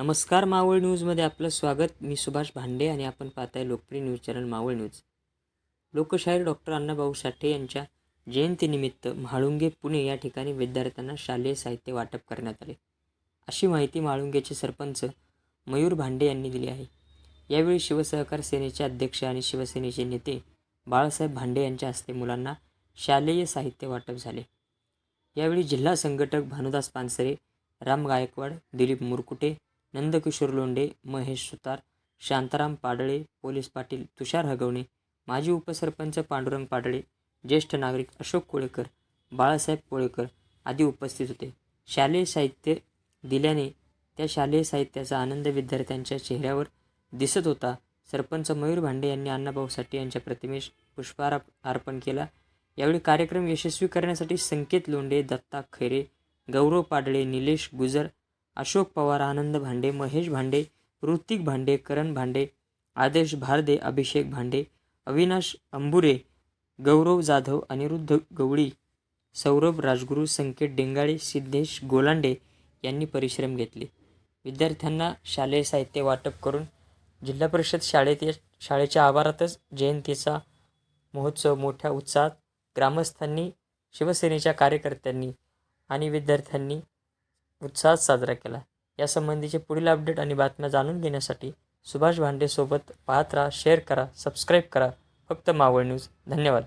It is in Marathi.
नमस्कार मावळ न्यूजमध्ये आपलं स्वागत. मी सुभाष भांडे आणि आपण पाहताय लोकप्रिय न्यूज चॅनल मावळ न्यूज. लोकशाहीर डॉक्टर अण्णाभाऊ साठे यांच्या जयंतीनिमित्त म्हाळुंगे पुणे या ठिकाणी विद्यार्थ्यांना शालेय साहित्य वाटप करण्यात आले. अशी माहिती म्हाळुंगेचे सरपंच मयूर भांडे यांनी दिली आहे. यावेळी शिवसहकार सेनेचे अध्यक्ष आणि शिवसेनेचे नेते बाळासाहेब भांडे यांच्या हस्ते मुलांना शालेय साहित्य वाटप झाले. यावेळी जिल्हा संघटक भानुदास पानसरे राम गायकवाड दिलीप मुरकुटे नंदकिशोर लोंढे महेश सुतार शांताराम पाडळे पोलीस पाटील तुषार हगवणे माजी उपसरपंच पांडुरंग पाडळे ज्येष्ठ नागरिक अशोक कोळेकर बाळासाहेब कोळेकर आदी उपस्थित होते. शालेय साहित्य दिल्याने त्या शालेय साहित्याचा आनंद विद्यार्थ्यांच्या चेहऱ्यावर दिसत होता. सरपंच मयूर भांडे यांनी अण्णाभाऊ साठे यांच्या प्रतिमेस पुष्पहार अर्पण केला. यावेळी कार्यक्रम यशस्वी करण्यासाठी संकेत लोंढे दत्ता खैरे गौरव पाडळे निलेश गुजर अशोक पवार आनंद भांडे महेश भांडे ऋतिक भांडे करण भांडे आदेश भारदे अभिषेक भांडे अविनाश अंबुरे गौरव जाधव अनिरुद्ध गवळी सौरभ राजगुरू संकेत डेंगाळे सिद्धेश गोलांडे यांनी परिश्रम घेतले. विद्यार्थ्यांना शालेय साहित्य वाटप करून जिल्हा परिषद शाळेत शाळेच्या आवारातच जयंतीचा महोत्सव मोठ्या उत्साहात ग्रामस्थांनी शिवसेनेच्या कार्यकर्त्यांनी आणि विद्यार्थ्यांनी उत्साहात साजरा केला यासंबंधीचे पुढील अपडेट आणि बातम्या जाणून घेण्यासाठी सुभाष भांडेसोबत पाहत राहा शेअर करा सबस्क्राईब करा. फक्त मावळ न्यूज धन्यवाद.